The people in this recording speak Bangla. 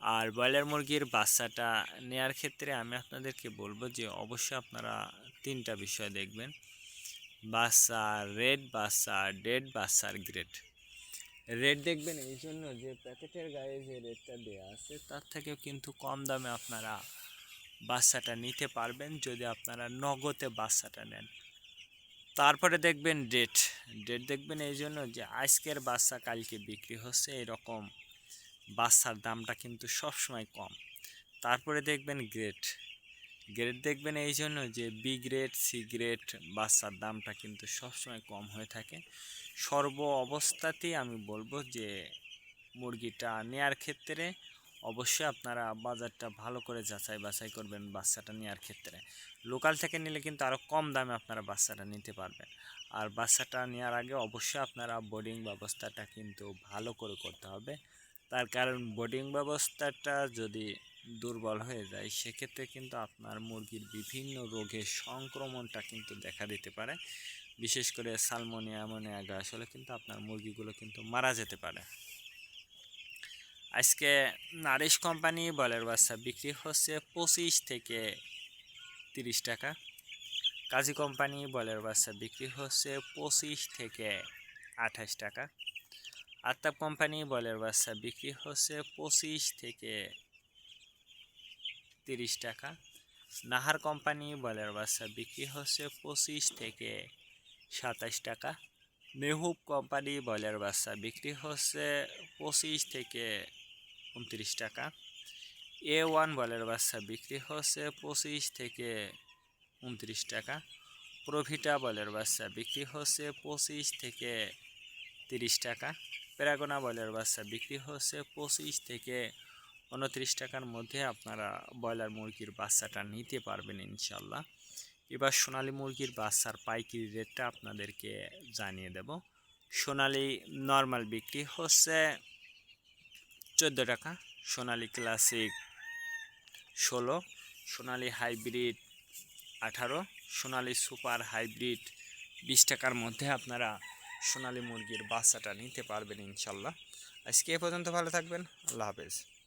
আর ব্রয়লার মুরগির বাচ্চাটা নেয়ার ক্ষেত্রে আমি আপনাদেরকে বলব যে অবশ্যই আপনারা তিনটা বিষয় দেখবেন। বাচ্চা রেড, বাচ্চা ডেড বাচ্চার গ্রেড রেড দেখবেন এই জন্য যে প্যাকেটের গায়ে যে রেটটা দেওয়া আছে, তার থেকেও কিন্তু কম দামে আপনারা বাচ্চাটা নিতে পারবেন যদি আপনারা নগদে বাচ্চাটা নেন। তারপরে দেখবেন ডেট। ডেট দেখবেন এই জন্য যে আজকের বাচ্চা কালকে বিক্রি হচ্ছে, এরকম বাচ্চার দামটা কিন্তু সবসময় কম। তারপরে দেখবেন গ্রেড গ্রেড দেখবেন এই জন্য যে বি গ্রেড সি গ্রেড বাচ্চার দামটা কিন্তু সবসময় কম হয়ে থাকে। সর্ব অবস্থাতেই আমি বলব যে মুরগিটা নেয়ার ক্ষেত্রে অবশ্যই আপনারা বাজারটা ভালো করে যাচাই বাছাই করবেন বাচ্চাটা নেওয়ার ক্ষেত্রে। লোকাল থেকে নিলে কিন্তু আরও কম দামে আপনারা বাচ্চাটা নিতে পারবেন। আর বাচ্চাটা নেওয়ার আগে অবশ্যই আপনারা বোর্ডিং ব্যবস্থাটা কিন্তু ভালো করে করতে হবে। তার কারণ বোর্ডিং ব্যবস্থাটা যদি দুর্বল হয়ে যায়, সেক্ষেত্রে কিন্তু আপনার মুরগির বিভিন্ন রোগের সংক্রমণটা কিন্তু দেখা দিতে পারে। বিশেষ করে সালমোনিয়া অ্যামোনিয়া হলে কিন্তু আপনার মুরগিগুলো কিন্তু মারা যেতে পারে। আজকে নারিশ কোম্পানি বলের বাচ্চা বিক্রি হচ্ছে পঁচিশ থেকে তিরিশ টাকা। কাজী কোম্পানি বলের বাচ্চা বিক্রি হচ্ছে পঁচিশ থেকে আঠাশ টাকা। আত্তাব কোম্পানি বলের বাচ্চা বিক্রি হচ্ছে পঁচিশ থেকে তিরিশ টাকা। নাহার কোম্পানি বলের বাচ্চা বিক্রি হচ্ছে পঁচিশ থেকে সাতাশ টাকা। মেহুব কোম্পানি বলের বাচ্চা বিক্রি হচ্ছে পঁচিশ থেকে উনত্রিশ টাকা। এ ওয়ান বলের বাচ্চা বিক্রি হচ্ছে পঁচিশ থেকে উনত্রিশ টাকা। প্রভিটা বলের বাচ্চা বিক্রি হচ্ছে পঁচিশ থেকে তিরিশ টাকা। প্যারাগোনা বয়লার বাচ্চা বিক্রি হচ্ছে পঁচিশ থেকে উনত্রিশ টাকার মধ্যে আপনারা ব্রয়লার মুরগির বাচ্চাটা নিতে পারবেন ইনশাল্লাহ। এবার সোনালি মুরগির বাচ্চার পাইকারি রেটটা আপনাদেরকে জানিয়ে দেব। সোনালি নর্মাল বিক্রি হচ্ছে চোদ্দ টাকা, সোনালি ক্লাসিক ষোলো, সোনালি হাইব্রিড আঠারো, সোনালি সুপার হাইব্রিড বিশ টাকার মধ্যে আপনারা সোনালী মুরগির বাচ্চাটা নিতে পারবেন ইনশাল্লাহ। আজকে এ পর্যন্ত ভালো থাকবেন আল্লাহ হাফেজ।